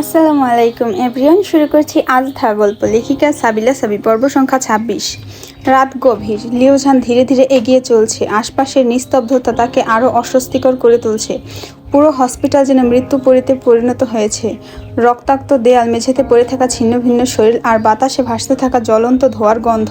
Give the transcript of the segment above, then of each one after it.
আসসালামু আলাইকুম। এভরিওয়ান, শুরু করছি ধা গল্প। লেখিকা সাবিলা সাবি পর্ব সংখ্যা ছাব্বিশ। রাত গভীর। লিওঝান ধীরে ধীরে এগিয়ে চলছে। আশপাশের নিস্তব্ধতা তাকে আরও অস্বস্তিকর করে তুলছে। পুরো হসপিটাল যেন মৃত্যু পরিতে পরিণত হয়েছে। রক্তাক্ত দেয়াল মেঝেতে পড়ে থাকা ছিন্ন ভিন্ন শরীর আর বাতাসে ভাসতে থাকা জ্বলন্ত ধোয়ার গন্ধ।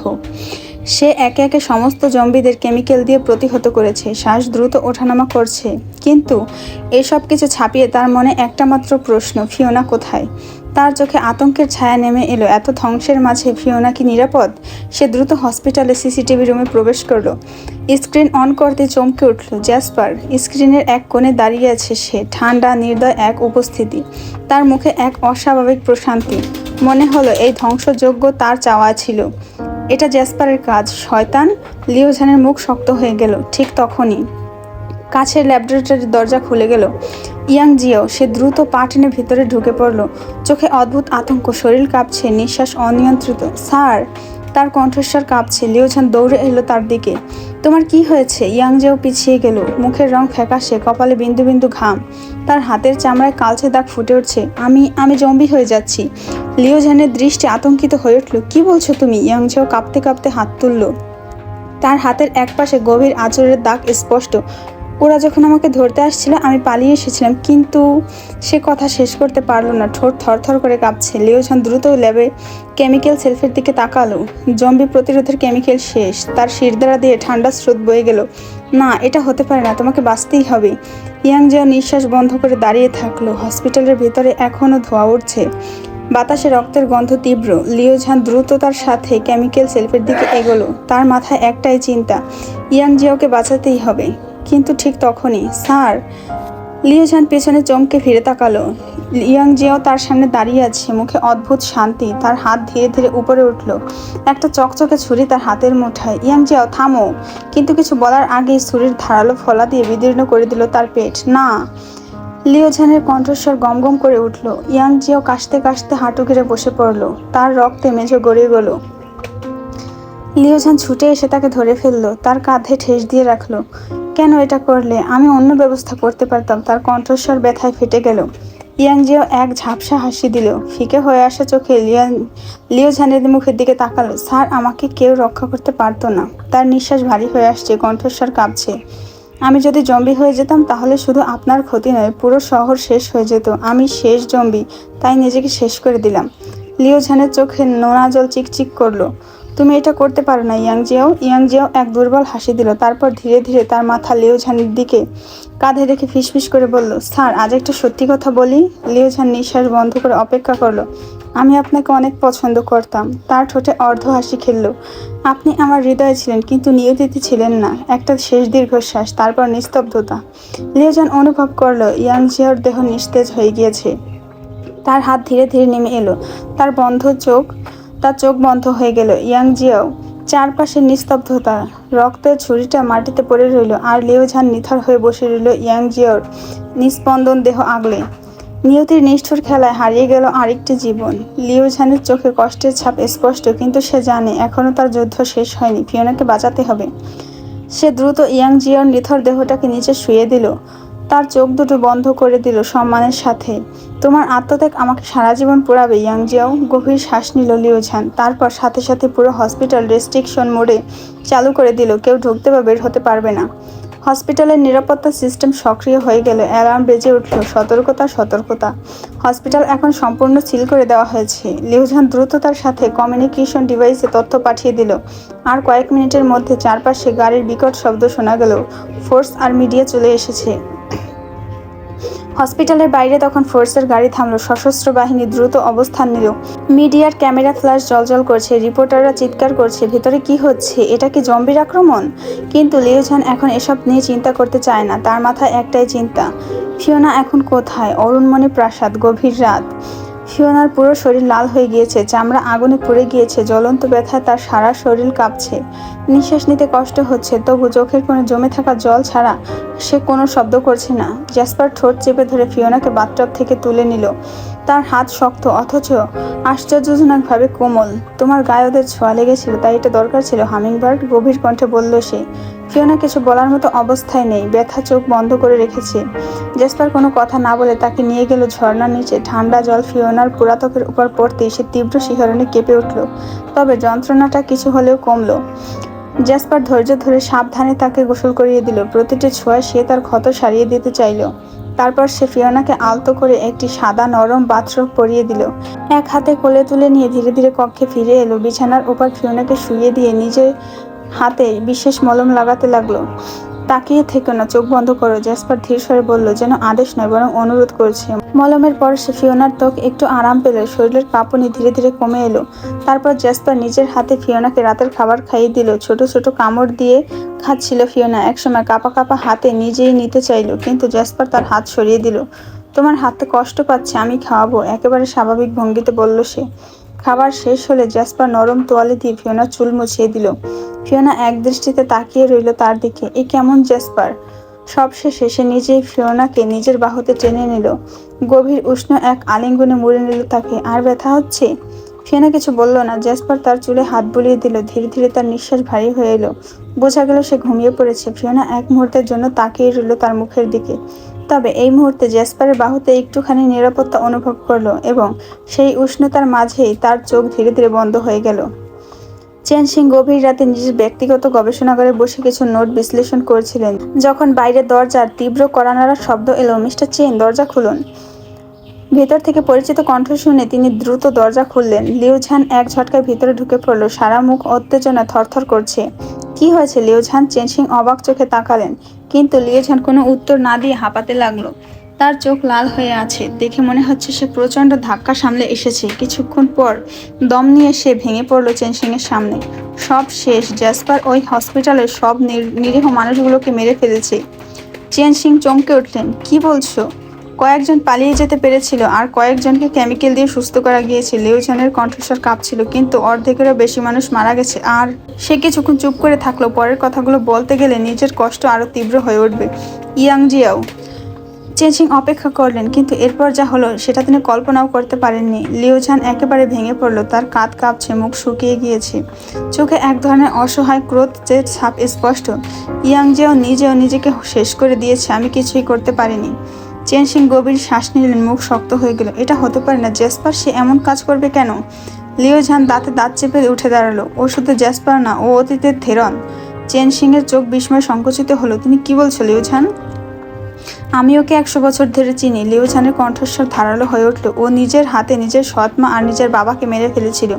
সে একে একে সমস্ত জম্বিদের কেমিক্যাল দিয়ে প্রতিহত করেছে, শ্বাস দ্রুত ওঠানামা করছে। কিন্তু এসব কিছু ছাপিয়ে তার মনে একটা মাত্র প্রশ্ন, ফিওনা কোথায়? তার চোখে আতঙ্কের ছায়া নেমে এলো, এত ধ্বংসের মাঝে ফিওনা কি নিরাপদ? সে দ্রুত হসপিটালে সিসিটিভি রুমে প্রবেশ করল। স্ক্রিন অন করতে চমকে উঠল, জ্যাসপার, স্ক্রিনের এক কোণে দাঁড়িয়ে আছে সে, ঠান্ডা, নির্দয় এক উপস্থিতি। তার মুখে এক অস্বাভাবিক প্রশান্তি। মনে হলো এই ধ্বংসযোগ্য তার চাওয়া ছিল। এটা জ্যাসপারের কাজ। শয়তান লিওঝানের মুখ শক্ত হয়ে গেল ঠিক তখনই। কাছের ল্যাবরেটরির দরজা খুলে গেল। ইয়াং জিও, সে দ্রুত পা টেনে ভিতরে ঢুকে পড়ল। চোখে অদ্ভুত আতঙ্ক, শরীর কাঁপছে, নিঃশ্বাস অনিয়ন্ত্রিত। স্যার তার কণ্ঠস্বর কাঁপছে। লিওঝান দৌড়ে এলো তার দিকে। তোমার কি হয়েছে? ইয়াং জিও পিছিয়ে গেল। মুখের রং ফ্যাকাশে, কপালে বিন্দু বিন্দু ঘাম। তার হাতের চামড়ায় কালচে দাগ ফুটে উঠছে। আমি আমি জম্বি হয়ে যাচ্ছি। লিওঝানের দৃষ্টি আতঙ্কিত হয়ে উঠল। কি বলছো তুমি? ইয়াং জিও কাঁপতে কাঁপতে হাত তুললো। তার হাতের একপাশে গভীর আঁচড়ের দাগ স্পষ্ট। ওরা যখন আমাকে ধরতে আসছিল, আমি পালিয়ে এসেছিলাম, কিন্তু সে কথা শেষ করতে পারল না। ঠোঁট থরথর করে কাঁপছে। লিওঝান দ্রুত ল্যাবে কেমিক্যাল সেলফের দিকে তাকালো। জম্বি প্রতিরোধের কেমিক্যাল শেষ। তার শিরদাঁড়া দিয়ে ঠান্ডা স্রোত বয়ে গেল। না, এটা হতে পারে না, তোমাকে বাঁচতেই হবে। ইয়াং জিয়া নিঃশ্বাস বন্ধ করে দাঁড়িয়ে থাকল। হসপিটালের ভেতরে এখনও ধোয়া উঠছে। বাতাসে রক্তের গন্ধ তীব্র। লিওঝান দ্রুততার সাথে কেমিক্যাল সেলফের দিকে এগোলো। তার মাথায় একটাই চিন্তা, ইয়াং জিয়াওকে বাঁচাতেই হবে। কিন্তু ঠিক তখনই, স্যার। লিওঝান পেছনে চমকে ফিরে তাকালো। ইয়াং জিয়াও তার সামনে দাঁড়িয়ে আছে, মুখে অদ্ভুত শান্তি। তার হাত ধীরে ধীরে উপরে উঠল। একটা চকচকে ছুরি তার হাতের মুঠায়। ইয়াং জিয়াও থামো। কিন্তু কিছু বলার আগেই ছুরির ধারালো ফলা দিয়ে বিদীর্ণ করে দিল তার পেট। না। লিওঝানের কণ্ঠস্বর গমগম করে উঠল। ইয়াং জিও কাশতে কাশতে হাঁটু ঘিরে বসে পড়ল। তার রক্তে মেঝে গড়িয়ে গেল। লিওঝান ছুটে এসে তাকে ধরে ফেলল। তার কাঁধে ঠেস দিয়ে রাখল। কেন এটা করলে? আমি অন্য ব্যবস্থা করতে পারতাম। তার কণ্ঠস্বর ব্যথায় ফেটে গেল। ইয়াং জিও এক ঝাপসা হাসি দিল। ফিকে হয়ে আসা চোখে লিয়ান, লিওঝানের মুখের দিকে তাকালো। স্যার, আমাকে কেউ রক্ষা করতে পারতো না। তার নিঃশ্বাস ভারী হয়ে আসছে। কণ্ঠস্বর কাঁপছে। আমি যদি জম্বি হয়ে যেতাম, তাহলে শুধু আপনার ক্ষতি নয়, পুরো শহর শেষ হয়ে যেত। আমি শেষ জম্বি, তাই নিজেকে শেষ করে দিলাম। লিও ঝানের চোখে নোনা জল চিকচিক করল। তুমি এটা করতে পারো না ইয়াং জিয়াও ইয়াং জিয়াও এক দুর্বল হাসি দিল। তারপর ধীরে ধীরে তার মাথা লিও ঝানের দিকে কাঁধে রেখে ফিসফিস করে বলল, স্যার, আজ একটা সত্যি কথা বলি। লিও ঝান নিঃশ্বাস বন্ধ করে অপেক্ষা করল, আমি আপনাকে অনেক পছন্দ করতাম। তার ঠোঁটে অর্ধ হাসি খেললো, আপনি আমার হৃদয়ে ছিলেন, কিন্তু নিয়তিতে ছিলেন না। একটা শেষ দীর্ঘশ্বাস, তারপর নিস্তব্ধতা। লিওজান অনুভব করল ইয়াং জিয়ার দেহ নিস্তেজ হয়ে গিয়েছে। তার হাত ধীরে ধীরে নেমে এলো। তার বন্ধ চোখ তার চোখ বন্ধ হয়ে গেল। ইয়াং জিয়াও চারপাশে নিস্তব্ধতা। রক্তের ছুরিটা মাটিতে পড়ে রইল আর লিওঝান নিথর হয়ে বসে রইল ইয়াং জিয়ার নিস্পন্দন দেহ আগলে। নিয়তির নিষ্ঠুর খেলায় হারিয়ে গেল আরেকটি জীবন। লিওঝানের চোখে কষ্টের ছাপ স্পষ্ট, কিন্তু সে জানে এখনও তার যুদ্ধ শেষ হয়নি, ফিওনাকে বাঁচাতে হবে। সে দ্রুত ইয়াং জিয়ার নিথর দেহটাকে নিচে শুয়ে দিল। তার চোখ দুটো বন্ধ করে দিল সম্মানের সাথে। তোমার আত্মত্যাগ আমাকে সারা জীবন পোড়াবে ইয়াং জিয়াও গভীর শ্বাস নিল লিওঝান। তারপর সাথে সাথে পুরো হসপিটাল রেস্ট্রিকশন মোডে চালু করে দিল। কেউ ঢুকতে বা বের হতে পারবে না। হসপিটালের নিরাপত্তা সিস্টেম সক্রিয় হয়ে গেল অ্যালার্ম বেজে উঠল। সতর্কতা সতর্কতা। হসপিটাল এখন সম্পূর্ণ সিল করে দেওয়া হয়েছে। লিওঝান দ্রুততার সাথে কমিউনিকেশন ডিভাইসে তথ্য পাঠিয়ে দিল। আর কয়েক মিনিটের মধ্যে চারপাশে গাড়ির বিকট শব্দ শোনা গেল। ফোর্স আর মিডিয়া চলে এসেছে। হসপিটালের বাইরে তখন ফোর্সের গাড়ি থামলো। সশস্ত্র বাহিনী দ্রুত অবস্থান নিল। মিডিয়ার ক্যামেরা ফ্ল্যাশ জলজল করছে, রিপোর্টাররা চিৎকার করছে, ভেতরে কি হচ্ছে? এটা কি জম্বির আক্রমণ? কিন্তু লিওঝান এখন এসব নিয়ে চিন্তা করতে চায় না, তার মাথায় একটাই চিন্তা, ফিওনা এখন কোথায়? অরুণমণি প্রাসাদ, গভীর রাত। ফিওনার পুরো শরীর লাল হয়ে গিয়েছে, চামড়া আগুনে পড়ে গিয়েছে, জ্বলন্ত ব্যথায় তার সারা শরীর কাঁপছে। নিঃশ্বাস নিতে কষ্ট হচ্ছে, তবু চোখের কোনো জমে থাকা জল ছাড়া সে কোনো শব্দ করছে না। জ্যাসপার ঠোঁট চেপে ধরে ফিওনাকে বাথটব থেকে তুলে নিল। তার হাত শক্ত, অথচ আশ্চর্যজনকভাবে কোমল। তোমার গায়ে ওদের ছোঁয়া লেগেছিল, তাই এটা দরকার ছিল হামিংবার্ড গভীর কণ্ঠে বলল সে। ফিওনা কিছু বলার মতো অবস্থায় নেই। ব্যথা চোখ বন্ধ করে রেখেছে। জেসপার কোনো কথা না বলে তাকে নিয়ে গেল ঝর্ণার নিচে। ঠান্ডা জল ফিওনার পুরাতকের উপর পড়তেই সে তীব্র শিহরণে কেঁপে উঠল। তবে যন্ত্রণাটা কিছু হলেও কমলো। জ্যাসপার ধৈর্য ধরে সাবধানে তাকে গোসল করিয়ে দিল। প্রতিটি ছোঁয়ায় সে তার ক্ষত সারিয়ে দিতে চাইল। তারপর সে ফিওনাকে আলতো করে একটি সাদা নরম বাথরব পরিয়ে দিল। এক হাতে কোলে তুলে নিয়ে ধীরে ধীরে কক্ষে ফিরে এলো। বিছানার উপর ফিওনাকে শুইয়ে দিয়ে নিজের হাতে বিশেষ মলম লাগাতে লাগল। তাকিয়ে থেকো না, চোখ বন্ধ করো, জ্যাসপার ধীর স্বরে বলল, যেন আদেশ নয়, বরং অনুরোধ করছে। মলমের পর সে ফিওনার ত্বক একটু আরাম পেল, শরীরের কাঁপুনি ধীরে ধীরে কমে এলো। তারপর জ্যাসপার নিজের হাতে ফিওনাকে রাতের খাবার খাইয়ে দিল, ছোট ছোট কামড় দিয়ে খাচ্ছিল ফিওনা। একসময় কাপা কাপা হাতে নিজেই নিতে চাইলো, কিন্তু জ্যাসপার তার হাত সরিয়ে দিল। তোমার হাতে কষ্ট পাচ্ছে, আমি খাওয়াবো একেবারে স্বাভাবিক ভঙ্গিতে বলল সে। খাবার শেষ হলে জ্যাসপার নরম তোয়ালে দিয়ে ফিওনার চুল মুছিয়ে দিল। ফিওনা এক দৃষ্টিতে তাকিয়ে রইল তার দিকে। এ কেমন জ্যাসপার সবশেষে সে নিজেই ফিওনাকে নিজের বাহুতে টেনে নিল। গভীর উষ্ণ এক আলিঙ্গনে মুড়ে নিল তাকে। আর ব্যথা হচ্ছে? ফিওনা কিছু বলল না। জ্যাসপার তার চুলে হাত বুলিয়ে দিল। ধীরে ধীরে তার নিঃশ্বাস ভারী হয়ে এলো। বোঝা গেল সে ঘুমিয়ে পড়েছে। ফিওনা এক মুহূর্তের জন্য তাকিয়ে রইল তার মুখের দিকে। তবে এই মুহূর্তে জ্যাসপারের বাহুতে একটুখানি নিরাপত্তা অনুভব করল এবং সেই উষ্ণতার মাঝেই তার চোখ ধীরে ধীরে বন্ধ হয়ে গেল। চেন সিং গভীর রাতে নিজের ব্যক্তিগত গবেষণাগারে বসে কিছু নোট বিশ্লেষণ করছিলেন। যখন বাইরে দরজার তীব্র করানাড়ার শব্দ এলো, মিস্টার চেন, দরজা খুলুন। ভেতর থেকে পরিচিত কণ্ঠ শুনে তিনি দ্রুত দরজা খুললেন। লিউঝান এক ঝটকায় ভিতরে ঢুকে পড়ল, সারা মুখ উত্তেজনা থরথর করছে। কি হয়েছে? লিওঝান চেনসিং অবাক চোখে তাকালেন। কিন্তু লিয়েছান কোনো উত্তর না দিয়ে হাঁপাতে লাগল। তার চোখ লাল হয়ে আছে। দেখে মনে হচ্ছে সে প্রচণ্ড ধাক্কা সামলে এসেছে। কিছুক্ষণ পর দম নিয়ে সে ভেঙে পড়ল চেনসিং এর সামনে। সব শেষ। জ্যাসপার ওই হসপিটালের সব নির- নিরীহ মানুষগুলোকে মেরে ফেলেছে। চেনসিং চমকে উঠলেন, কি বলছো? কয়েকজন পালিয়ে যেতে পেরেছিল আর কয়েকজনকে কেমিক্যাল দিয়ে সুস্থ করা গিয়েছে। লিওজনের কণ্ঠস্বর কাঁপছিল, কিন্তু অর্ধেকেরও বেশি মানুষ মারা গেছে। আর সে কিছুক্ষণ চুপ করে থাকল। পরের কথাগুলো বলতে গেলে নিজের কষ্ট আরও তীব্র হয়ে উঠবে। ইয়াং জিয়াও চেনসিং অপেক্ষা করলেন, কিন্তু এরপর যা হলো সেটা তিনি কল্পনাও করতে পারেননি। লিওঝান একেবারে ভেঙে পড়ল, তার কাঁধ কাঁপছে, মুখ শুকিয়ে গিয়েছে। চোখে এক ধরনের অসহায় ক্রোধ যে ছাপ স্পষ্ট। ইয়াং জিয়াও নিজেও নিজেকে শেষ করে দিয়েছে, আমি কিছুই করতে পারিনি। চেন সিং গভীর শ্বাস নিলেন, মুখ শক্ত হয়ে গেল। এটা হতে পারে না জেসপার সে এমন কাজ করবে কেন? লিও ঝান দাঁতে দাঁত চেপে উঠে দাঁড়াল। ও শুধু জেসপার না, ও অতীতের থেরন। চেন সিং এর চোখ বিস্ময় সংকুচিত হলো। তুমি কি বলছো, লিও ঝান? আমি ওকে একশো বছর ধরে চিনি। লিও ঝানের কণ্ঠস্বর ধারালো হয়ে উঠল। ও নিজের হাতে নিজের সৎমা আর নিজের বাবাকে মেরে ফেলেছিল।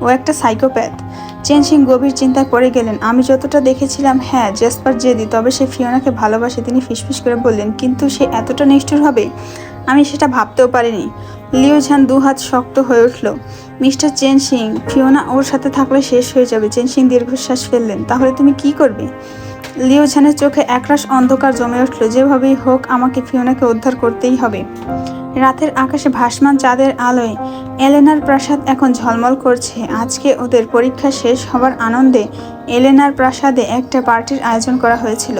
ও একটা সাইকোপ্যাথ। চেন সিং গভীর চিন্তায় পড়ে গেলেন। আমি যতটা দেখেছিলাম হ্যাঁ জেসপার জেদি, তবে সে ফিওনাকে ভালোবাসে, তিনি ফিসফিস করে বললেন, কিন্তু সে এতটা নিষ্ঠুর হবে? আমি সেটা ভাবতেও পারিনি। লিও ঝান দু হাত শক্ত হয়ে উঠল। মিস্টার চেন সিং, ফিওনা ওর সাথে থাকলে শেষ হয়ে যাবে। চেন সিং দীর্ঘশ্বাস ফেললেন। তাহলে তুমি কি করবে? লিও ঝানের চোখে একরাশ অন্ধকার জমে উঠল, যেভাবেই হোক আমাকে ফিওনাকে উদ্ধার করতেই হবে। রাতের আকাশে ভাসমান চাঁদের আলোয় এলেনার প্রাসাদ এখন ঝলমল করছে। আজকে ওদের পরীক্ষা শেষ হবার আনন্দে এলেনার প্রাসাদে একটা পার্টির আয়োজন করা হয়েছিল।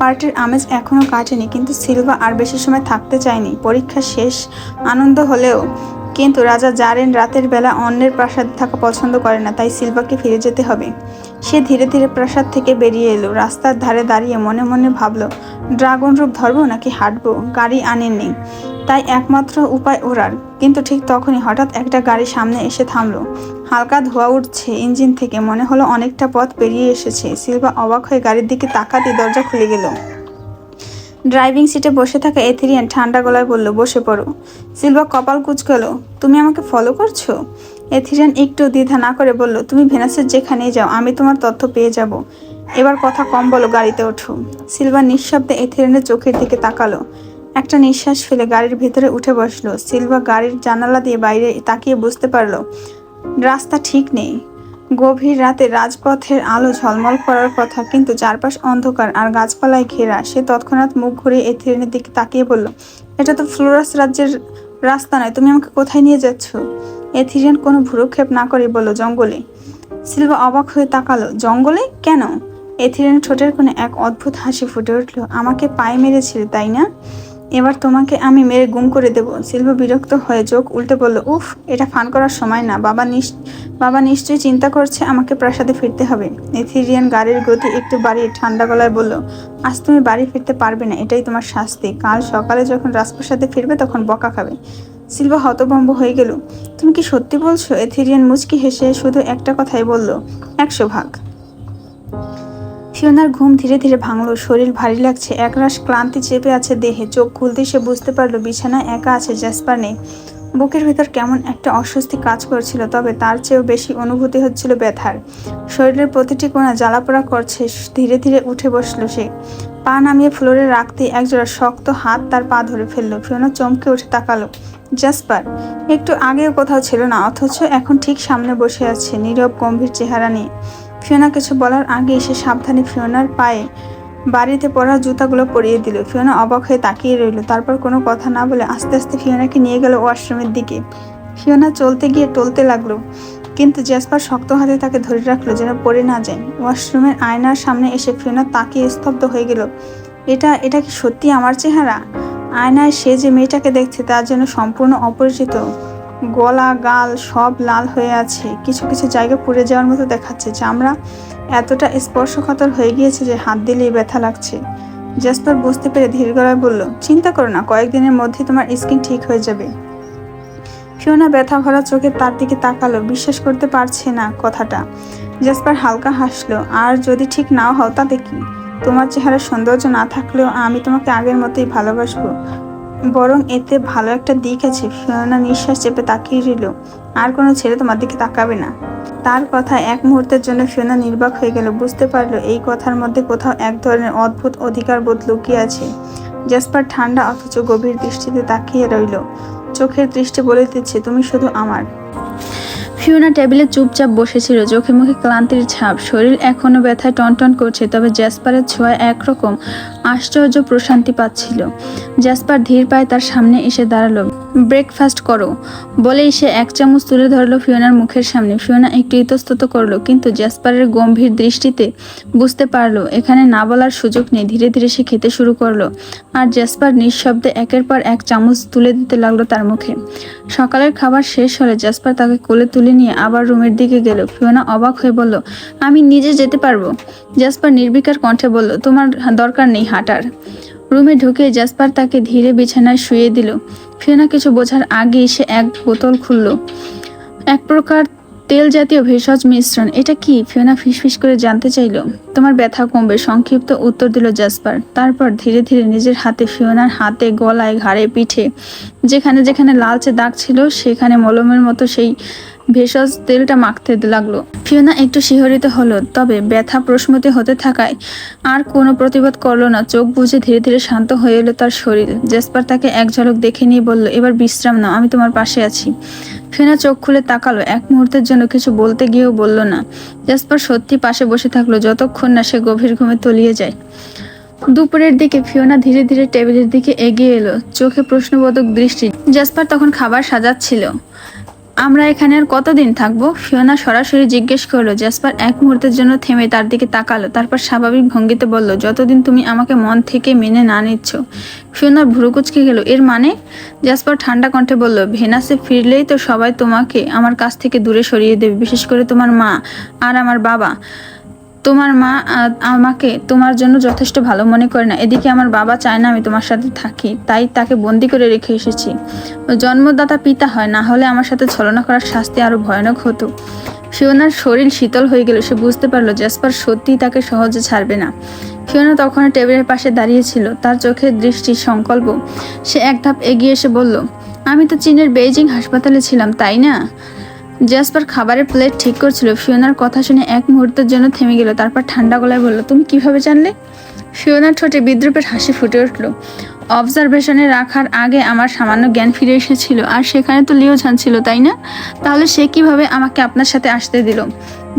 পার্টির আমেজ এখনও কাটেনি, কিন্তু সিলভা আর বেশি সময় থাকতে চায়নি। পরীক্ষা শেষ, আনন্দ হলেও কিন্তু রাজা জারেন রাতের বেলা অন্যের প্রাসাদে থাকা পছন্দ করে না, তাই সিলভাকে ফিরে যেতে হবে। সে ধীরে ধীরে প্রাসাদ থেকে বেরিয়ে এলো। রাস্তার ধারে দাঁড়িয়ে মনে মনে ভাবলো, ড্রাগন রূপ ধরবো নাকি হাঁটবো? গাড়ি আনেননি তাই একমাত্র উপায় ওড়ার। কিন্তু ঠিক তখনই হঠাৎ একটা গাড়ি সামনে এসে থামলো। হালকা ধোয়া উঠছে ইঞ্জিন থেকে, মনে হলো অনেকটা পথ পেরিয়ে এসেছে। সিলভা অবাক হয়ে গাড়ির দিকে তাকাতে দরজা খুলে গেল। ড্রাইভিং সিটে বসে থাকা এথেরিয়ান ঠান্ডা গলায় বলল, বসে পড়ো। সিলভা কপাল কুচকালো, তুমি আমাকে ফলো করছ? এথেরিয়ান একটু দ্বিধা না করে বলল, তুমি ভেনাসের যেখানেই যাও, আমি তোমার তথ্য পেয়ে যাব। এবার কথা কম বলো, গাড়িতে ওঠো। সিলভা নিঃশব্দে এথেরিয়ানের চোখের দিকে তাকালো। একটা নিঃশ্বাস ফেলে গাড়ির ভেতরে উঠে বসল। সিলভা গাড়ির জানালা দিয়ে বাইরে তাকিয়ে বুঝতে পারল, রাস্তা ঠিক নেই। গভীর রাতে রাজপথের আলো ঝলমল করার কথা, কিন্তু চারপাশ অন্ধকার আর গাছপালায় ঘেরা। সে তৎক্ষণাৎ মুখ ঘুরিয়ে এথিরিনের দিকে তাকিয়ে বলল, এটা তো ফ্লোরাস রাজ্যের রাস্তা নয়, তুমি আমাকে কোথায় নিয়ে যাচ্ছ? এথিরিয়ান কোনো ভুরুক্ষেপ না করে বলল, জঙ্গলে। সিলভা অবাক হয়ে তাকালো, জঙ্গলে? কেন? এথিরিয়ান ঠোঁটের কোণে এক অদ্ভুত হাসি ফুটে উঠল, আমাকে পায়ে মেরেছিল, তাই না? এবার তোমাকে আমি মেরে গুম করে দেব। সিলভা বিরক্ত হয়ে চোখ উল্টে বলল, উফ, এটা ফান করার সময় না, বাবা নিশ, বাবা নিশ্চয়ই চিন্তা করছে আমাকে প্রাসাদে ফিরতে হবে। এথিরিয়ান গাড়ির গতি একটু বাড়িয়ে ঠান্ডা গলায় বলল, আজ তুমি বাড়ি ফিরতে পারবে না, এটাই তোমার শাস্তি। কাল সকালে যখন রাজপ্রাসাদে ফিরবে তখন বকা খাবে। সিলভা হতভম্ব হয়ে গেল। তুমি কি সত্যি বলছো? এথিরিয়ান মুচকি হেসে শুধু একটা কথাই বলল, একশো ভাগ। ফিওনার ঘুম ধীরে ধীরে ভাঙলো। শরীর ভারী লাগছে। একরাশ ক্লান্তি চেপে আছে দেহে। চোখ খুলতেই সে বুঝতে পারল, বিছানায় একা আছে জ্যাসপার নেই। বুকের ভেতর কেমন একটা অস্বস্তি কাজ করছিল, তবে তার চেয়েও বেশি অনুভূতি হচ্ছিল ব্যথার। শরীরের প্রতিটি কোণা জ্বালাপোড়া করছে। ধীরে ধীরে উঠে বসল সে। পা নামিয়ে ফ্লোরে রাখতে একজোড়া শক্ত হাত তার পা ধরে ফেলল। ফিওনা চমকে উঠে তাকালো। জাসপার, একটু আগেও কোথাও ছিল না, অথচ এখন ঠিক সামনে বসে আছে নীরব, গম্ভীর চেহারা নিয়ে। ফিওনা কিছু বলার আগে এসে সাবধানে ফিওনার পায়ে বাড়িতে পরা জুতাগুলো পরিয়ে দিল। ফিওনা অবাক হয়ে তাকিয়ে রইল, তারপর কোনো কথা না বলে আস্তে আস্তে ফিওনাকে নিয়ে গেল ওয়াশরুমের দিকে। ফিওনা চলতে গিয়ে টলতে লাগল, কিন্তু জ্যাসপার শক্ত হাতে তাকে ধরে রাখল যেন পড়ে না যায়। ওয়াশরুমের আয়নার সামনে এসে ফিওনা তাকিয়ে স্তব্ধ হয়ে গেল, এটা এটা কি সত্যি আমার চেহারা? আয়নায় সে যে মেয়েটাকে দেখছে তার জন্য সম্পূর্ণ অপরিচিত। গলা, গাল সব লাল হয়ে আছে। কিছু কিছু জায়গা পুড়ে যাওয়ার মতো দেখাচ্ছে, চামড়া এতটা স্পর্শকাতর হয়ে গিয়েছে যে হাত দিলেই ব্যথা লাগছে। জাসপার বুঝতে পেরে ধীর গলায় বলল, চিন্তা করো না, কয়েকদিনের মধ্যে তোমার স্কিন ঠিক হয়ে যাবে। ফিওনা ব্যথা ভরা চোখে তার দিকে তাকালো, বিশ্বাস করতে পারছে না কথাটা। জাসপার হালকা হাসলো, আর যদি ঠিক নাও হও তাতে কি? তোমার চেহারা সৌন্দর্য না থাকলেও আমি তোমাকে আগের মতোই ভালোবাসবো। বরং এতে ভালো একটা দিক আছে। ফিওনা নিঃশ্বাস চেপে তাকিয়ে রইল। আর কোনো ছেলে তোমার দিকে তাকাবে না। তার কথা এক মুহূর্তের জন্য ফিওনা নির্বাক হয়ে গেল। বুঝতে পারল এই কথার মধ্যে কোথাও এক ধরনের অদ্ভুত অধিকার বোধ লুকিয়ে আছে। জাসপার ঠান্ডা অথচ গভীর দৃষ্টিতে তাকিয়ে রইল। চোখের দৃষ্টি বলে দিচ্ছে, তুমি শুধু আমার। ফিওনা টেবিলে চুপচাপ বসেছিল, চোখে মুখে ক্লান্তির ছাপ। শরীর এখনও ব্যথায় টনটন করছে, তবে জ্যাসপারের ছোঁয়া একরকম। আশ্চর্য প্রশান্তি পাচ্ছিল। জ্যাসপার ধীর পায়ে তার সামনে এসে দাঁড়াল। ব্রেকফাস্ট করো। বলেই সে এক চামচ তুলে ধরলো ফিওনার মুখের সামনে। ফিওনা একটু ইতস্তত করল, কিন্তু জ্যাসপারের গম্ভীর দৃষ্টিতে বুঝতে পারল, এখানে না বলার সুযোগ নেই। ধীরে ধীরে সে খেতে শুরু করল, আর জ্যাসপার নিঃশব্দে একের পর এক চামচ তুলে দিতে লাগল তার মুখে। সকালের খাবার শেষ হলে জাসপার তাকে কোলে তুলে নিয়ে আবার রুমের দিকে গেল। ফিওনা অবাক হয়ে বলল, আমি নিজে যেতে পারব? জাসপার নির্বিকার কণ্ঠে বলল, তোমার দরকার নেই হাঁটার। রুমে ঢুকে জাসপার তাকে ধীরে বিছানায় শুয়ে দিল। ফিওনা কিছু বোঝার আগেই সে এক বোতল খুলল। এক প্রকার তেল জাতীয় ভেষজ মিশ্রণ। এটা কি? ফিওনা ফিসফিস করে জানতে চাইল। তোমার ব্যথা কমবে, সংক্ষিপ্ত উত্তর দিল জাসপার। তারপর ধীরে ধীরে নিজের হাতে ফিওনার হাতে, গলায়, ঘাড়ে, পিঠে, যেখানে যেখানে লালচে দাগ ছিল, সেখানে মলমের মতো সেই ভেষজ তেলটা মাখতে লাগল। ফিওনা একটু শিহরিত হলো, তবে ব্যথা প্রশ্মতি হতে থাকায় আর কোনো প্রতিবাদ করল না। চোখ বুঝে ধীরে ধীরে শান্ত হয়ে এলো তার শরীর। জেসপার তাকে এক ঝলক দেখে নিয়ে বলল, এবার বিশ্রাম নাও, আমি তোমার পাশে আছি। ফিওনা চোখ খুলে তাকালো, এক মুহূর্তের জন্য কিছু বলতে গিয়েও বলল না। জেসপার সত্যি পাশে বসে থাকল, যতক্ষণ না সে গভীর ঘুমে তলিয়ে যায়। দুপুরের দিকে ফিওনা ধীরে ধীরে টেবিলের দিকে এগিয়ে এলো। চোখে প্রশ্নবোধক দৃষ্টি। জাসপার তখন খাবার সাজাচ্ছিল। আমরা এখানে আর কতদিন থাকব? ফিওনা সরাসরি জিজ্ঞেস করল, জাসপার এক মুহূর্তের জন্য থেমে তার দিকে তাকালো, তারপর স্বাভাবিক ভঙ্গিতে বলল, যতদিন তুমি আমাকে মন থেকে মেনে না নিচ্ছ। ফিওনার ভুরুকুচকে গেল, এর মানে? জাসপার ঠান্ডা কণ্ঠে বলল, ভেনাসে ফিরলেই তো সবাই তোমাকে আমার কাছ থেকে দূরে সরিয়ে দেবে, বিশেষ করে তোমার মা আর আমার বাবা। তোমার মা আমাকে তোমার জন্য যথেষ্ট ভালো মনে করে না। এদিকে আমার বাবা চায় না আমি তোমার সাথে থাকি, তাই তাকে বন্দি করে রেখে এসেছি। জন্মদাতা পিতা হয়, না হলে আমার সাথে ছলনা করার শাস্তি আরও ভয়ানক হতো। ফিওনার শরীর শীতল হয়ে গেল, সে বুঝতে পারল জ্যাসপার সত্যিই তাকে সহজে ছাড়বে না। ফিওনা তখন টেবিলের পাশে দাঁড়িয়েছিল তার চোখের দৃষ্টি সংকল্প। সে এক ধাপ এগিয়ে এসে বলল, আমি তো চীনের বেইজিং হাসপাতালে ছিলাম, তাই না? জাসপার খাবারের প্লেট ঠিক করছিল। ফিওনার কথা শুনে এক মুহূর্তের জন্য থেমে গেল, তারপর ঠান্ডা গলায় বলল, তুমি কীভাবে জানলে? ফিওনার ঠোঁটে বিদ্রুপের হাসি ফুটে উঠল। অবজারভেশনে রাখার আগে আমার সামান্য জ্ঞান ফিরে এসেছিল, আর সেখানে তো লিও ঝান ছিল, তাই না? তাহলে সে কীভাবে আমাকে আপনার সাথে আসতে দিল?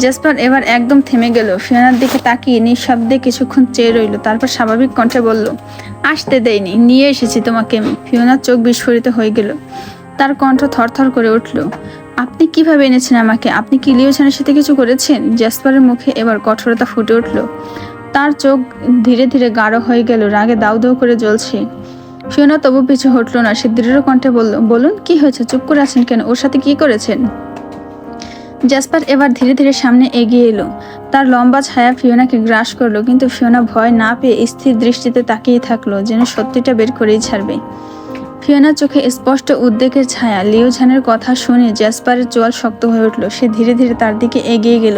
জাসপার এবার একদম থেমে গেল, ফিওনার দিকে তাকিয়ে নিঃশব্দে কিছুক্ষণ চেয়ে রইল, তারপর স্বাভাবিক কণ্ঠে বলল, আসতে দেয়নি নিয়ে এসেছি তোমাকে আমি। ফিওনার চোখ বিস্ফোরিত হয়ে গেল। তার কণ্ঠ থরথর করে উঠল। আপনি কীভাবে এনেছেন আমাকে? আপনি কি লিওছানের সাথে কিছু করেছেন? জ্যাসপারের মুখে এবার কঠোরতা ফুটে উঠল। তার চোখ ধীরে ধীরে গাঢ় হয়ে গেল, রাগে দাউ দাউ করে জ্বলছে। ফিওনা তবু পিছু হটল না, সে দৃঢ় কণ্ঠে বলল, বলুন, কি হয়েছে? চুপ করে আছেন কেন? ওর সাথে কি করেছেন? জ্যাসপার এবার ধীরে ধীরে সামনে এগিয়ে এলো। তার লম্বা ছায়া ফিওনাকে গ্রাস করল, কিন্তু ফিওনা ভয় না পেয়ে স্থির দৃষ্টিতে তাকিয়ে থাকল, যেন সত্যিটা বের করেই ছাড়বে। ফিওনার চোখে স্পষ্ট উদ্বেগের ছায়া। লিওঝানের কথা শুনে জ্যাসপারের চোয়াল শক্ত হয়ে উঠল। সে ধীরে ধীরে তার দিকে এগিয়ে গেল।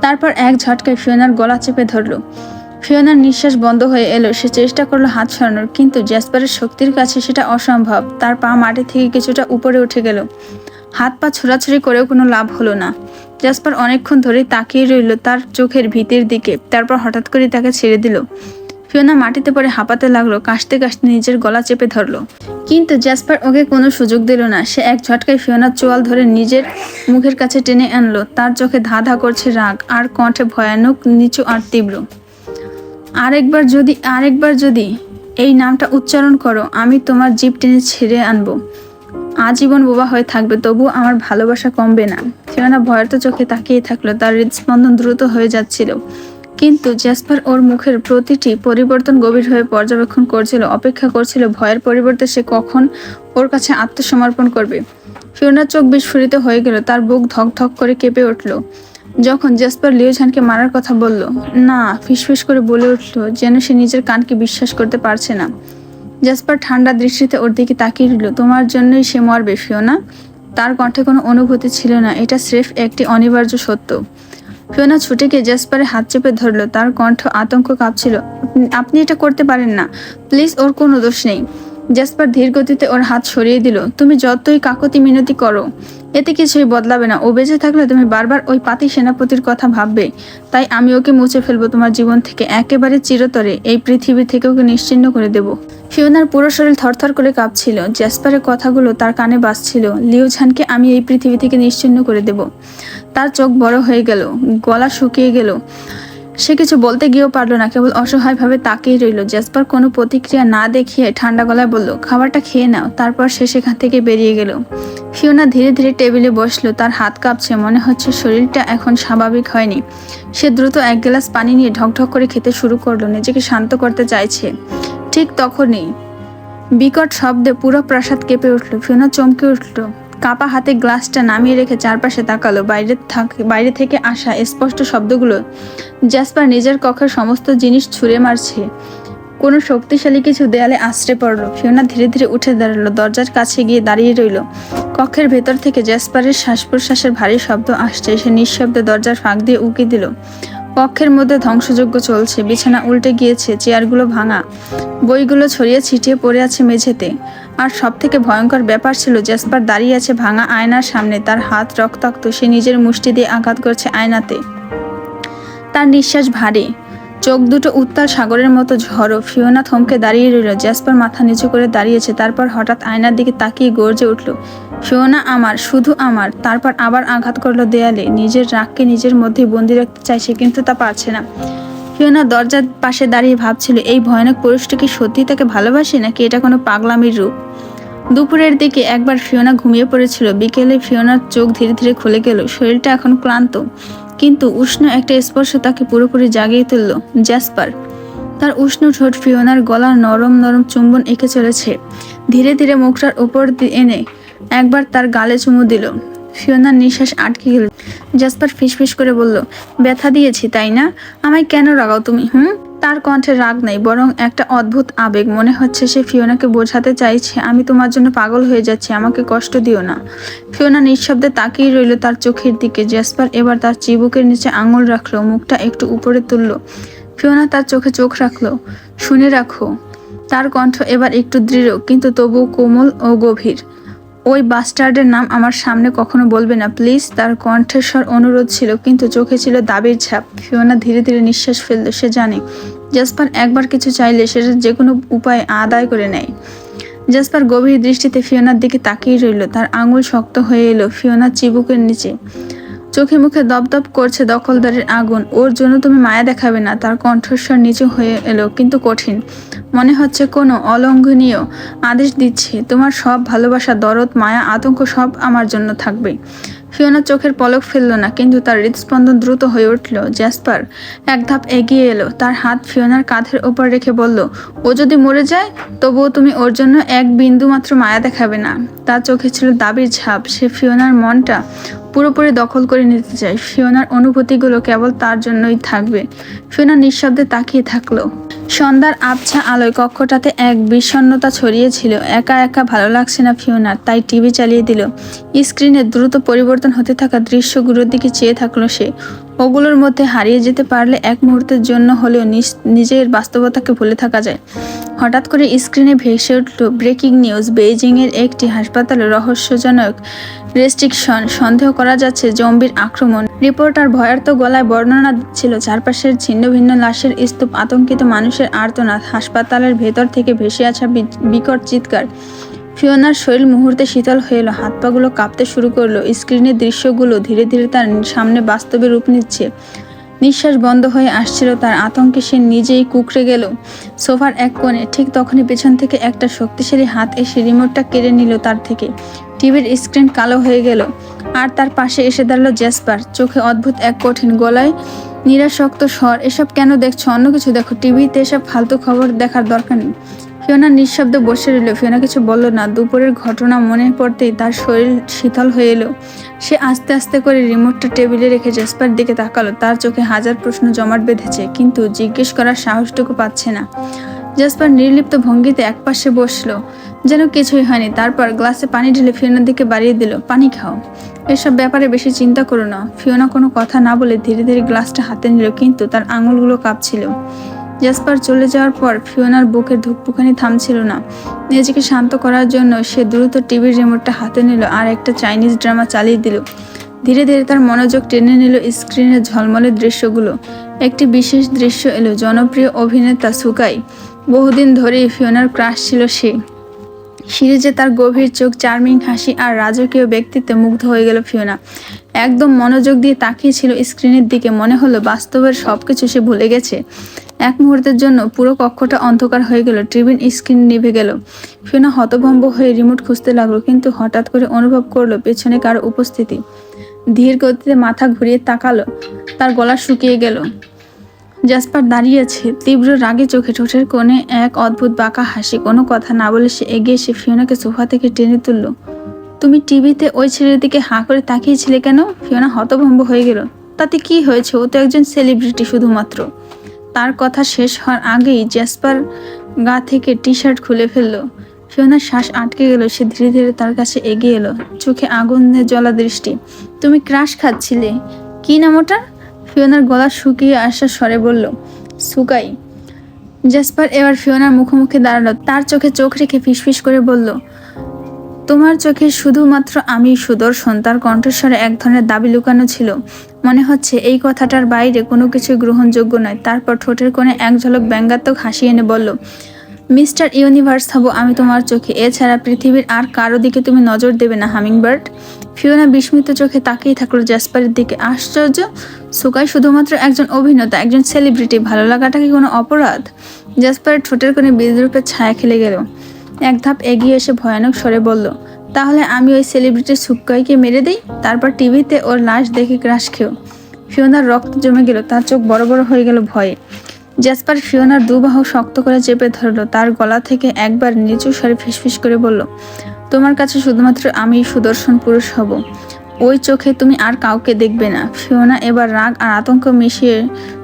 তারপর এক ঝটকায় ফিওনার গলা চেপে ধরলো। ফিওনার নিঃশ্বাস বন্ধ হয়ে এলো। সে চেষ্টা করল হাত সরানোর, কিন্তু জ্যাসপারের শক্তির কাছে সেটা অসম্ভব। তার পা মাটি থেকে কিছুটা উপরে উঠে গেল। হাত পা ছোড়াছুড়ি করেও কোনো লাভ হলো না। জাসপার অনেকক্ষণ ধরে তাকিয়ে রইল তার চোখের ভিতের দিকে। তারপর হঠাৎ করে তাকে ছেড়ে দিল। ফিওনা মাটিতে পড়ে হাঁপাতে লাগল, কাশতে কাশতে নিজের গলা চেপে ধরলো। কিন্তু জ্যাসপার ওকে কোনো সুযোগ দিল না। সে এক ঝটকায় ফিওনার চোয়াল ধরে নিজের মুখের কাছে টেনে আনলো। তার চোখে ধা ধা করছে রাগ আর কণ্ঠে ভয়ানক, নিচু আর তীব্র। আরেকবার যদি আরেকবার যদি এই নামটা উচ্চারণ করো, আমি তোমার জিপ টেনে ছেড়ে আনব। আজীবন বোবা হয়ে থাকবে তবু আমার ভালোবাসা কমবে না। ফিওনা ভয়ত চোখে তাকিয়ে থাকল। তার হৃদস্পন্দন দ্রুত হয়ে যাচ্ছিল। কিন্তু জ্যাসপার ওর মুখের প্রতিটি পরিবর্তন গভীর হয়ে পর্যবেক্ষণ করছিল, অপেক্ষা করছিল, ভয়ের পরিবর্তে সে কখন ওর কাছে আত্মসমর্পণ করবে। ফিওনার চোখ বিস্ফোরিত হয়ে গেল, তার বুক ধক ধক করে কেঁপে উঠল। যখন জেসপার লিওঝানকে মারার কথা বলল, না, ফিসফিস করে বলে উঠল, যেন সে নিজের কানকে বিশ্বাস করতে পারছে না। জেসপার ঠান্ডা দৃষ্টিতে ওর দিকে তাকিয়ে রইল, তোমার জন্যই সে মরবে, ফিওনা। তার কণ্ঠে কোনো অনুভূতি ছিল না, এটা স্রেফ একটি অনিবার্য সত্য। ফিওনা ছুটে গিয়ে জেসপারে হাত চেপে ধরলো। তার কণ্ঠ আতঙ্ক কাঁপছিল। "আপনি- আপনি এটা করতে পারেন না। প্লিজ, ওর কোনো দোষ নেই। জেসপার ধীর গতিতে ওর হাত সরিয়ে দিল। তুমি যতই কাকতি মিনতি করো, এতে কিছুই বদলাবে না। ও বেঁচে থাকলে তুমি বারবার ওই পাতি সেনাপতির কথা ভাববে। তাই আমি ওকে মুছে ফেলব তোমার জীবন থেকে একেবারে চিরতরে। এই পৃথিবী থেকে ওকে নিশ্চিন্ন করে দেব। ফিওনার পুরো শরীর থরথর করে কাঁপছিল। জ্যাসপারের কথাগুলো তার কানে বাজছিল। লিওঝানকে আমি এই পৃথিবী থেকে নিশ্চিন্ন করে দেব। তার চোখ বড় হয়ে গেল, গলা শুকিয়ে গেল। সে কিছু বলতে গিয়েও পারল না, কেবল অসহায়ভাবে তাকিয়ে রইল। জ্যাসপার কোনো প্রতিক্রিয়া না দেখিয়ে ঠান্ডা গলায় বলল, খাবারটা খেয়ে নাও। তারপর সে সেখান থেকে বেরিয়ে গেল। ফিওনা ধীরে ধীরে টেবিলে বসল, তার হাত কাঁপছে, মনে হচ্ছে শরীরটা এখন স্বাভাবিক হয়নি। সে দ্রুত এক গ্লাস পানি নিয়ে ঢকঢক করে খেতে শুরু করল, নিজেকে শান্ত করতে চাইছে। ঠিক তখনই বিকট শব্দে পুরো প্রাসাদ কেঁপে উঠল, ফিওনা চমকে উঠল। কাপা হাতে গ্লাসটা নামিয়ে রেখে চারপাশে তাকালো। বাইরে থাক- বাইরে থেকে আসা স্পষ্ট শব্দগুলো। জ্যাসপার নিজের কক্ষের সমস্ত জিনিস ছুঁড়ে মারছে। কোনো শক্তিশালী কিছু দেয়ালে আশ্রে পড়ল। ফিওনা ধীরে ধীরে উঠে দাঁড়াল। দরজার কাছে গিয়ে দাঁড়িয়ে রইল। কক্ষের ভেতর থেকে জ্যাসপারের শ্বাস প্রশ্বাসের ভারী শব্দ আসছে। সে নিঃশব্দে দরজার ফাঁক দিয়ে উঁকি দিল। কক্ষের মধ্যে ধ্বংসযজ্ঞ চলছে, বিছানা উল্টে গিয়েছে, চেয়ারগুলো ভাঙা, বইগুলো ছড়িয়ে ছিটিয়ে পড়ে আছে মেঝেতে। আর সব থেকে ভয়ঙ্কর ব্যাপার ছিল জ্যাসপার দাঁড়িয়ে আছে ভাঙা আয়নার সামনে, তার হাত রক্তাক্ত, সে নিজের মুষ্টি দিয়ে আঘাত করছে আয়নাতে। তার নিঃশ্বাস ভারী। চোখ দুটো উত্তাল সাগরের মতো ঝড়ো। ফিওনা থমকে দাঁড়িয়ে রইল। জ্যাসপার মাথা নিচু করে দাঁড়িয়েছে, তারপর হঠাৎ আয়নার দিকে তাকিয়ে গর্জে উঠল, ফিওনা আমার, শুধু আমার। তারপর আবার আঘাত করল দেয়ালে। নিজের রাগকে নিজের মধ্যেই বন্দি রাখতে চাইছে, কিন্তু তা পারছে না। ফিওনা দরজার পাশে দাঁড়িয়ে ভাবছিল, এই ভয়ানক পুরুষটা কি সত্যি তাকে ভালোবাসে, নাকি এটা কোনো পাগলামির রূপ? দুপুরের দিকে একবার ফিওনা ঘুমিয়ে পড়েছিল। বিকেলে ফিওনার চোখ ধীরে ধীরে খুলে গেল। শরীরটা এখন ক্লান্ত। কিন্তু উষ্ণ একটা স্পর্শ তাকে পুরোপুরি জাগিয়ে তুলল। জ্যাসপার তার উষ্ণ ঠোঁট ফিওনার গলার নরম নরম চুম্বন এঁকে চলেছে। ধীরে ধীরে মুখটার উপর দিয়ে এনে একবার তার গালে চুমু দিল। ফিওনার নিঃশ্বাস আটকে গেল। জাসপার ফিসফিস করে বলল, ব্যথা দিয়েছি, তাই না? আমায় কেন রাগাও তুমি, হুম? তার কণ্ঠে রাগ নেই, বরং একটা অদ্ভুত আবেগ। মনে হচ্ছে সে ফিওনাকে বোঝাতে চাইছে, আমি তোমার জন্য পাগল হয়ে যাচ্ছি, আমাকে কষ্ট দিও না। ফিওনা নিঃশব্দে তাকিয়ে রইল তার চোখের দিকে। জ্যাসপার এবার তার চিবুকের নিচে আঙুল রাখল, মুখটা একটু উপরে তুললো। ফিওনা তার চোখে চোখ রাখল, শুনে রাখো, তার কণ্ঠ এবার একটু দৃঢ়, কিন্তু তবু কোমল ও গভীর। ওই বাস্টার্ডের নাম আমার সামনে কখনো বলবে না প্লিজ তার কণ্ঠস্বর অনুরোধ ছিল, কিন্তু চোখে ছিল দাবির ছাপ। ফিওনা ধীরে ধীরে নিঃশ্বাস ফেলল, সে জানে। জাসপার একবার কিছু চাইলে সেটা যে কোনো উপায়ে আদায় করে নেয়। জাসপার গভীর দৃষ্টিতে ফিওনার দিকে তাকিয়ে রইল, তার আঙুল শক্ত হয়ে এলো ফিওনার চিবুকের নিচে। চোখে মুখে দপদপ করছে দখলদারের আগুন, ওর জন্য তুমি মায়া দেখাবে না। তার কণ্ঠস্বর নিচু হয়ে এলো, কিন্তু কঠিন। মনে হচ্ছে কোনো অলঙ্ঘনীয় আদেশ দিচ্ছে। তোমার সব ভালোবাসা, দরদ, মায়া, আতঙ্ক সব আমার জন্য থাকবে। ফিওনা চোখের পলক ফেলল না, কিন্তু তার হৃদস্পন্দন দ্রুত হয়ে উঠল। জ্যাসপার এক ধাপ এগিয়ে এলো, তার হাত ফিওনার কাঁধের ওপর রেখে বলল, ও যদি মরে যায়, তবুও তুমি ওর জন্য এক বিন্দু মাত্র মায়া দেখাবে না। তার চোখে ছিল দাবির ছাপ সে ফিওনার মনটা পুরোপুরি দখল করে নিতে চায়। ফিওনার অনুভূতিগুলো কেবল তার জন্যই থাকবে। ফিওনা নিঃশব্দে তাকিয়ে থাকল। সন্ধ্যার আবছা আলোয় কক্ষটাতে এক বিষণ্নতা ছড়িয়েছিল। একা একা ভালো লাগছে না ফিওনার, তাই টিভি চালিয়ে দিল। স্ক্রিনে দ্রুত পরিবর্তন হতে থাকা দৃশ্যগুলোর দিকে চেয়ে থাকল সে। ওগুলোর মধ্যে হারিয়ে যেতে পারলে এক মুহূর্তের জন্য হলেও নিজ- নিজের বাস্তবতাকে ভুলে থাকা যায়। হঠাৎ করে স্ক্রিনে ভেসে উঠল ব্রেকিং নিউজ। বেইজিংয়ের একটি হাসপাতালে রহস্যজনক রেস্ট্রিকশন সন্দেহ করা যাচ্ছে জম্বির আক্রমণ। রিপোর্টার ভয়ার্ত গলায় বর্ণনা ছিল, চারপাশের ছিন্ন ভিন্ন লাশের স্তূপ আতঙ্কিত মানুষের আর্তনাদ। হাসপাতালের ভেতর থেকে ভেসে আসা বিকট চিৎকার। ফিওনার শরীর মুহূর্তে শীতল হয়ে এলো, হাত পাগুলো কাঁপতে শুরু করল, স্ক্রিনের দৃশ্যগুলো ধীরে ধীরে তার সামনে বাস্তবে রূপ নিচ্ছে। নিঃশ্বাস বন্ধ হয়ে আসছিল তার আতঙ্কে, সে নিজেই কুকড়ে গেল সোফার এক কোণে। ঠিক তখনই পেছন থেকে একটা শক্তিশালী হাত এসে রিমোটটা কেড়ে নিল তার থেকে। টিভির স্ক্রিন কালো হয়ে গেল আর তার পাশে এসে দাঁড়াল জ্যাসপার চোখে অদ্ভুত এক কঠিন গলায়, নিরাসক্ত স্বর, এসব কেন দেখছ? অন্য কিছু দেখো। টিভিতে এসব ফালতু খবর দেখার দরকার নেই। ফিওনা নিঃশব্দ বসে রইল। ফিওনা কিছু বলল না। দুপুরের ঘটনা মনে পড়তেই তার শরীর শীতল হয়ে এলো। সে আস্তে আস্তে করে রিমোটটা টেবিলে রেখে জেসপার দিকে তাকালো। তার চোখে হাজার প্রশ্ন জমাট বেঁধেছে, কিন্তু জিজ্ঞেস করার সাহসটুকু পাচ্ছে না। জেসপার নির্লিপ্ত ভঙ্গিতে একপাশে বসল। যেন কিছুই হয়নি। তারপর গ্লাসে পানি ঢেলে ফিওনার দিকে বাড়িয়ে দিল। পানি খাও। এসব ব্যাপারে বেশি চিন্তা করো না। ফিওনা কোনো কথা না বলে ধীরে ধীরে গ্লাসটা হাতে নিল, কিন্তু তার আঙুলগুলো কাঁপছিল। জাসপার চলে যাওয়ার পর ফিওনার বুকের ধুকপুকানি থামছিল না। নিজেকে শান্ত করার জন্য সে দ্রুত টিভির রিমোটটা হাতে নিল আর একটা চাইনিজ ড্রামা চালিয়ে দিল। ধীরে ধীরে তার মনোযোগ টেনে নিল স্ক্রিনের ঝলমলে দৃশ্যগুলো। একটি বিশেষ দৃশ্য এলো, জনপ্রিয় অভিনেতা সুকাই। বহুদিন ধরেই ফিওনার ক্রাশ ছিল সে। সিরিজে তার গভীর চোখ, চার্মিং হাসি আর রাজকীয় ব্যক্তিত্বে মুগ্ধ হয়ে গেল ফিওনা। একদম মনোযোগ দিয়ে তাকিয়েছিল স্ক্রিনের দিকে, মনে হলো বাস্তবের সব কিছু সে ভুলে গেছে। এক মুহূর্তের জন্য পুরো কক্ষটা অন্ধকার হয়ে গেল, টিভির স্ক্রিন নিভে গেল। ফিওনা হতভম্ব হয়ে রিমোট খুঁজতে লাগল, কিন্তু হঠাৎ করে অনুভব করল পেছনে কারও উপস্থিতি। ধীর গতিতে মাথা ঘুরিয়ে তাকালো, তার গলা শুকিয়ে গেল। জাসপার দাঁড়িয়েছে তীব্র রাগে চোখে ঠোঁটের কোণে এক অদ্ভুত বাঁকা হাসি। কোনো কথা না বলে সে এগিয়ে এসে ফিওনাকে সোফা থেকে টেনে তুলল। তুমি টিভিতে ওই ছেলের দিকে হাঁ করে তাকিয়েছিলে কেন? ফিওনা হতভম্ব হয়ে গেল। তাতে কি হয়েছে? ও তো একজন সেলিব্রিটি শুধুমাত্র। তার কথা শেষ হওয়ার আগেই জ্যাসপার গা থেকে টি শার্ট খুলে ফেলল। ফিওনার শ্বাস আটকে গেল, সে ধীরে ধীরে তার কাছে এগিয়ে এলো। চোখে আগুনে জ্বলা দৃষ্টি। তুমি ক্রাশ খাচ্ছিলে? কি নাম ওটা? ফিওনার গলা শুকিয়ে আসার স্বরে বলল, সুকাই। জাসপার এবার ফিওনার মুখোমুখি দাঁড়াল। তার চোখে চোখ রেখে ফিসফিস করে বলল তোমার চোখে শুধুমাত্র আমি সুদর্শন, তার কণ্ঠস্বরে এক ধরনের দাবি লুকানো ছিল। মনে হচ্ছে এই কথাটার বাইরে কোনো কিছু গ্রহণযোগ্য নয়। তারপর ঠোঁটের কোণে এক ঝলক ব্যঙ্গাত্মক হাসি এনে বলল, মিস্টার ইউনিভার্স হব আমি তোমার চোখে। এছাড়া পৃথিবীর আর কারও দিকে তুমি নজর দেবে না, হামিংবার্ড। ফিওনা বিস্মিত চোখে তাকিয়ে থাকল জ্যাসপারের দিকে। আশ্চর্য, সুকাই শুধুমাত্র একজন অভিনেতা, একজন সেলিব্রিটি, ভালো লাগাটা কি কোনো অপরাধ? জ্যাসপারের ঠোঁটের কোণে বিদ্রুপের ছায়া খেলে গেল। এক ধাপ এগিয়ে এসে ভয়ানক স্বরে বলল, তাহলে আমি ওই সেলিব্রিটির সুক্কাইকে মেরে দিই? তারপর টিভিতে ওর লাশ দেখে ক্রাশ খেও। ফিওনার রক্ত জমে গেল, তার চোখ বড় বড় হয়ে গেল ভয়ে। জ্যাসপার ফিওনার দু বাহু শক্ত করে চেপে ধরলো, তার গলা থেকে একবার নিচু স্বরে ফিসফিস করে বলল, তোমার কাছে শুধুমাত্র আমি সুদর্শন পুরুষ হব। ওই চোখে তুমি আর কাউকে দেখবে না। ফিওনা এবার রাগ আর আতঙ্ক মিশিয়ে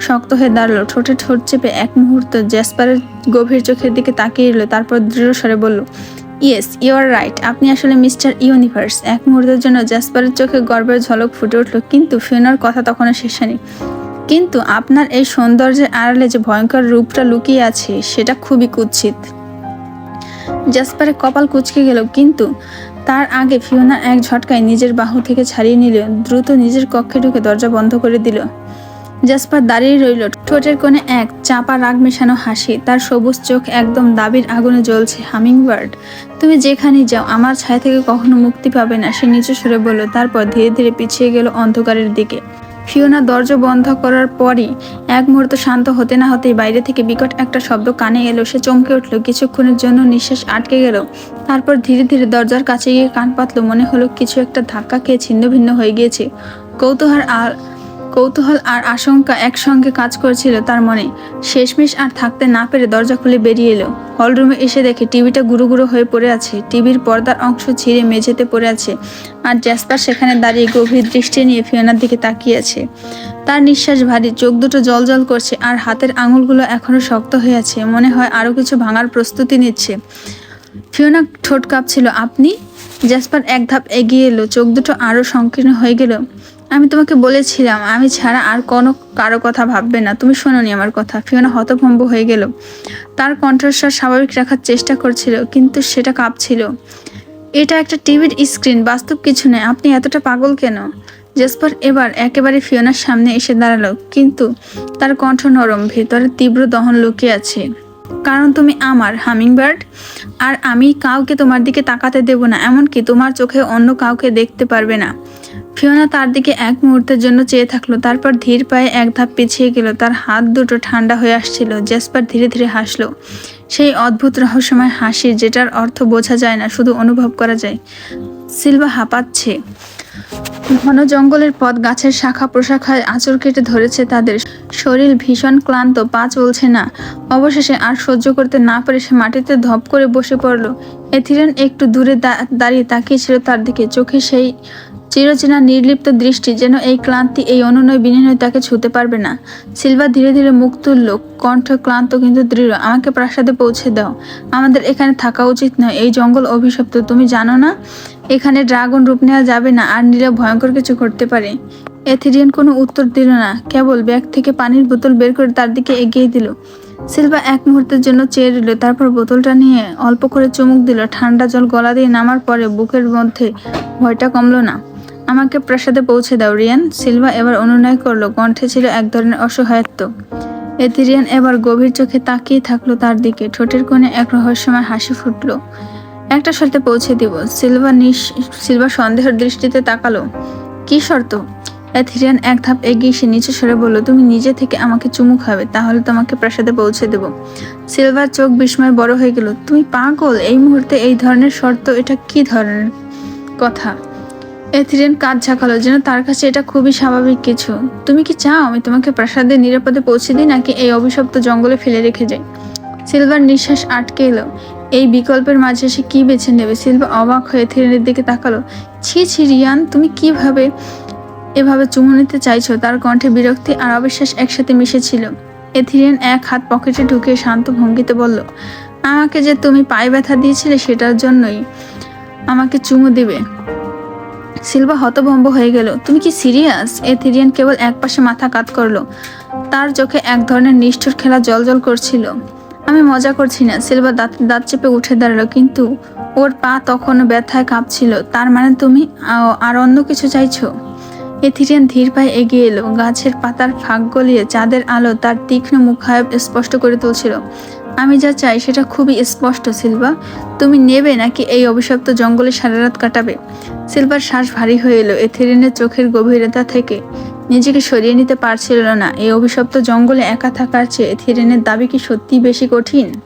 শক্ত হয়ে দাঁড়াল। ঠোঁটে ঠোঁট চেপে এক মুহূর্ত জ্যাসপারের গভীর চোখের দিকে তাকিয়ে এলো, তারপর দৃঢ় স্বরে বলল, ইয়েস, ইউ আর রাইট। আপনি আসলে মিস্টার ইউনিভার্স। এক মুহূর্তের জন্য জ্যাসপারের চোখে গর্বের ঝলক ফুটে উঠল, কিন্তু ফিওনার কথা তখনও শেষ হয়নি। কিন্তু আপনার এই সৌন্দর্যের আড়ালে যে ভয়ঙ্কর রূপটা লুকিয়ে আছে, সেটা খুবই কুৎসিত। জাসপারের কপাল কুচকে গেল, কিন্তু তার আগে ফিওনা এক ঝটকায় নিজের বাহু থেকে ছাড়িয়ে নিল, দ্রুত নিজের কক্ষে ঢুকে দরজা বন্ধ করে দিল। জাসপার দাঁড়িয়ে রইল, ঠোঁটের কোণে এক চাপা রাগ মেশানো হাসি, তার সবুজ চোখ একদম দাবির আগুনে জ্বলছে। হামিংবার্ড তুমি যেখানেই যাও, আমার ছায়া থেকে কখনো মুক্তি পাবে না সে নিচু সুরে বলল, তারপর ধীরে ধীরে পিছিয়ে গেল অন্ধকারের দিকে। ফিওনা দরজা বন্ধ করার পরই এক মুহূর্ত শান্ত হতে না হতেই বাইরে থেকে বিকট একটা শব্দ কানে এলো। সে চমকে উঠল। কিছুক্ষণের জন্য নিঃশ্বাস আটকে গেল। তারপর ধীরে ধীরে দরজার কাছে গিয়ে কান পাতলো। মনে হলো কিছু একটা ধাক্কা খেয়ে ছিন্ন ভিন্ন হয়ে গিয়েছে। কৌতূহল আর কৌতূহল আর আশঙ্কা একসঙ্গে কাজ করছিল তার মনে। শেষমেশ আর থাকতে না পেরে দরজা খুলে বেরিয়ে এলো। হলরুমে এসে দেখে টিভিটা গুঁড়ো গুঁড়ো হয়ে পড়ে আছে। টিভির পর্দার অংশ ছিঁড়ে মেঝেতে পড়ে আছে আর জ্যাসপার সেখানে দাঁড়িয়ে গভীর দৃষ্টি নিয়ে ফিওনার দিকে তাকিয়ে আছে। তার নিঃশ্বাস ভারী, চোখ দুটো জল জল করছে আর হাতের আঙুলগুলো এখনও শক্ত হয়ে আছে। মনে হয় আরও কিছু ভাঙার প্রস্তুতি নিচ্ছে। ফিওনা ঠোঁট কাঁপছিল, আপনি? জ্যাসপার এক ধাপ এগিয়ে এলো, চোখ দুটো আরও সংকীর্ণ হয়ে গেল। আমি তোমাকে বলেছিলাম, আমি ছাড়া আর কোনো কারও কথা ভাববে না। তুমি শোনোনি আমার কথা। ফিওনা হতভম্ব হয়ে গেল। তার কণ্ঠস্বর স্বাভাবিক রাখার চেষ্টা করছিল, কিন্তু সেটা কাঁপছিল। এটা একটা টিভির স্ক্রিন, বাস্তব কিছু নয়। আপনি এতটা পাগল কেন? জেসপার এবার একেবারে ফিওনার সামনে এসে দাঁড়াল, কিন্তু তার কণ্ঠ নরম, ভেতরে তীব্র দহন লুকিয়ে আছে। কারণ তুমি আমার হামিংবার্ড, আর আমি কাউকে তোমার দিকে তাকাতে দেব না, এমনকি তোমার চোখে অন্য কাউকে দেখতে পারবে না। ফিওনা তার দিকে এক মুহূর্তের জন্য চেয়ে থাকল, তারপর ধীর পায়ে এক ধাপ পিছিয়ে গেল, তার হাত দুটো ঠান্ডা হয়ে আসছিল, জেসপার ধীরে ধীরে হাসলো। সেই অদ্ভুত রহস্যময় হাসি যেটার অর্থ বোঝা যায় না, শুধু অনুভব করা যায়। সিলভা হাঁপাচ্ছে। ঘন জঙ্গলের পথ, গাছের শাখা প্রশাখায় আঁচড় কেটে ধরেছে তাদের। শরীর ভীষণ ক্লান্ত, পা চলছে না। অবশেষে আর সহ্য করতে না পেরে সে মাটিতে ধপ করে বসে পড়ল। এথিরেন একটু দূরে দাঁড়িয়ে তাকিয়েছিল তার দিকে, চোখে সেই চিরচেনা নির্লিপ্ত দৃষ্টি যেন এই ক্লান্তি, এই অনুনয় বিনিময় তাকে ছুতে পারবে না। সিলভা ধীরে ধীরে মুখ তুলল, কণ্ঠ ক্লান্ত কিন্তু দৃঢ়, আমাকে প্রাসাদে পৌঁছে দাও। আমাদের এখানে থাকা উচিত নয়, এই জঙ্গল অভিশপ্ত, তুমি জানো না? এখানে ড্রাগন রূপ নেওয়া যাবে না, আর নিলে ভয়ঙ্কর কিছু ঘটতে পারে। এথিরিয়ান কোনো উত্তর দিল না, কেবল ব্যাগ থেকে পানির বোতল বের করে তার দিকে এগিয়ে দিল। সিলভা এক মুহূর্তের জন্য চেয়ে রইল, তারপর বোতলটা নিয়ে অল্প করে চুমুক দিল, ঠান্ডা জল গলা দিয়ে নামার পরে বুকের মধ্যে ভয়টা কমলো না। আমাকে প্রাসাদে পৌঁছে দাও, রিয়ান। সিলভা এবার অনুনয় করল, কণ্ঠে ছিল এক ধরনের অসহায়ত্ব। এথিরিয়ান এবার গভীর চোখে তাকিয়ে থাকল তার দিকে। ঠোঁটের কোণে এক রহস্যময় হাসি ফুটলো। একটা শর্তে পৌঁছে দিব। সিলভা নিশ সিলভা সন্দেহের দৃষ্টিতে তাকালো। কি শর্ত? এথিরিয়ান এক ধাপ এগিয়ে সে নিচে সরে বলল, তুমি নিজে থেকে আমাকে চুমু খাবে, তাহলে তোমাকে প্রাসাদে পৌঁছে দেব। সিলভার চোখ বিস্ময় বড় হয়ে গেল, তুমি পাগল? এই মুহূর্তে এই ধরনের শর্ত, এটা কি ধরনের কথা? এথিরিয়ান কাজ ঝাঁকালো যেন তার কাছে এটা খুবই স্বাভাবিক কিছু। তুমি কি চাও আমি তোমাকে প্রাসাদে নিরাপদে পৌঁছে দিই নাকি এই অভিশপ্ত জঙ্গলে ফেলে রেখে যাই? সিলভার নিঃশ্বাস আটকে এলো। এই বিকল্পের মাঝে সে কি বেছে নেবে? সিলভা অবাক হয়ে এথিরিয়ানের দিকে তাকালো। ছি ছি, রিয়ান, তুমি কীভাবে এভাবে চুমু নিতে চাইছো? তার কণ্ঠে বিরক্তি আর অবিশ্বাস একসাথে মিশেছিল। এথিরিয়ান এক হাত পকেটে ঢুকে শান্ত ভঙ্গিতে বলল, আমাকে যে তুমি পায়ে ব্যথা দিয়েছিলে সেটার জন্যই আমাকে চুমু দিবে। সিলভা হতভম্ব হয়ে গেল। তুমি কি সিরিয়াস? এথিরিয়ান কেবল একপাশে মাথা কাত করল। তার চোখে এক ধরনের নিষ্ঠুর খেলা জল করছিল। আমি মজা করছি না। সিলভা দাঁত দাঁত চেপে উঠে দাঁড়াল। কিন্তু ওর পা তখনও ব্যথায় কাঁপছিল। তার মানে তুমি আর অন্য কিছু চাইছো? এথিরিয়ান ধীর পায়ে এগিয়ে এলো। গাছের পাতার ফাঁক গলিয়ে চাঁদের আলো তার তীক্ষ্ণ মুখায়ব স্পষ্ট করে তুলছিল। আমি যা চাই সেটা খুবই স্পষ্ট, সিলভা। তুমি নেবে নাকি এই অভিশপ্ত জঙ্গলে সারা রাত কাটাবে? সিলভার শ্বাস ভারী হয়ে এলো, এথেরিনের চোখের গভীরতা থেকে। নিজেকে সরিয়ে নিতে পারছিল না, এই অভিশপ্ত জঙ্গলে একা থাকার চেয়ে এথেরিনের দাবি কি সত্যিই বেশি কঠিন?